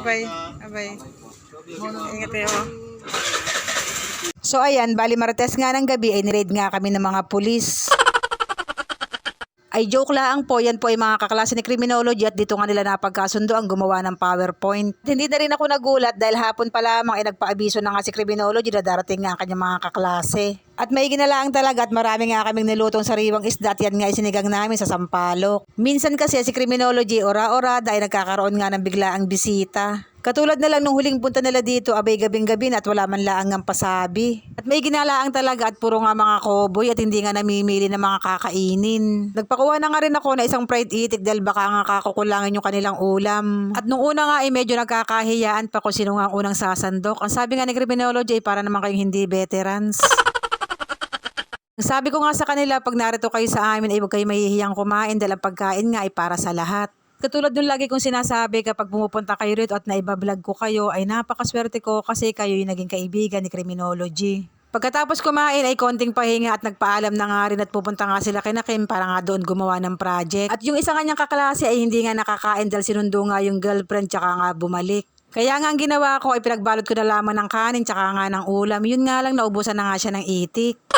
Bye-bye. Bye-bye. Ingat kayo. So ayan, bali Martes nga ng gabi ay niraid nga kami ng mga pulis. Ay joke lang po, yan po ay mga kaklase ni Criminology at dito nga nila napagkasundo ang gumawa ng PowerPoint. Hindi na rin ako nagulat dahil hapon pa lamang ay nagpaabiso na nga si Criminology na darating nga ang kanyang mga kaklase. At may ginalaang talaga at marami nga kaming nilutong sariwang isda at yan nga ay sinigang namin sa Sampalok. Minsan kasi si Criminology ora-ora dahil nagkakaroon nga ng biglaang bisita. Katulad na lang nung huling punta nila dito, abay gabing-gabi at wala man laang ng pasabi. At may ginalaang talaga at puro nga mga koboy at hindi nga namimili ng mga kakainin. Nagpakuha na nga rin ako na isang fried itik dahil baka nga kakukulangin yung kanilang ulam. At nung una nga ay medyo nagkakahiyaan pa kung sino nga ang unang sasandok. Ang sabi nga ni Criminology ay para naman kayong hindi veterans. Sabi ko nga sa kanila, pag narito kayo sa amin, ay huwag kayo mahihiyang kumain dahil ang pagkain nga ay para sa lahat. Katulad nung lagi kong sinasabi kapag pumupunta kayo rito at naibablog ko kayo ay napakaswerte ko kasi kayo yung naging kaibigan ni Criminology. Pagkatapos kumain ay konting pahinga at nagpaalam na nga rin at pupunta nga sila kina Kim para nga doon gumawa ng project. At yung isa kanyang kaklase ay hindi nga nakakain dahil sinundo nga yung girlfriend tsaka nga bumalik. Kaya nga ang ginawa ko ay pinagbalot ko na lamang ng kanin tsaka nga ng ulam. Yun nga lang naubusan na nga siya ng itik.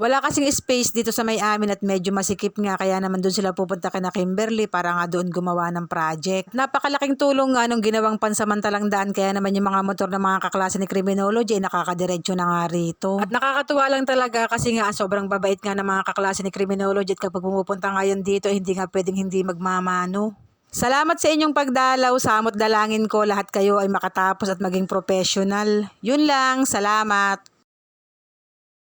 Wala kasing space dito sa may amin at medyo masikip nga kaya naman doon sila pupunta kina Kimberly para nga doon gumawa ng project. Napakalaking tulong nga nung ginawang pansamantalang daan kaya naman yung mga motor ng mga kaklase ni Criminology ay nakakadiretso na nga rito. At nakakatuwa lang talaga kasi nga sobrang babait nga ng mga kaklase ni Criminology at kapag pumupunta ngayon dito hindi nga pwedeng hindi magmamano. Salamat sa inyong pagdalaw. Samot dalangin ko lahat kayo ay makatapos at maging professional. Yun lang. Salamat.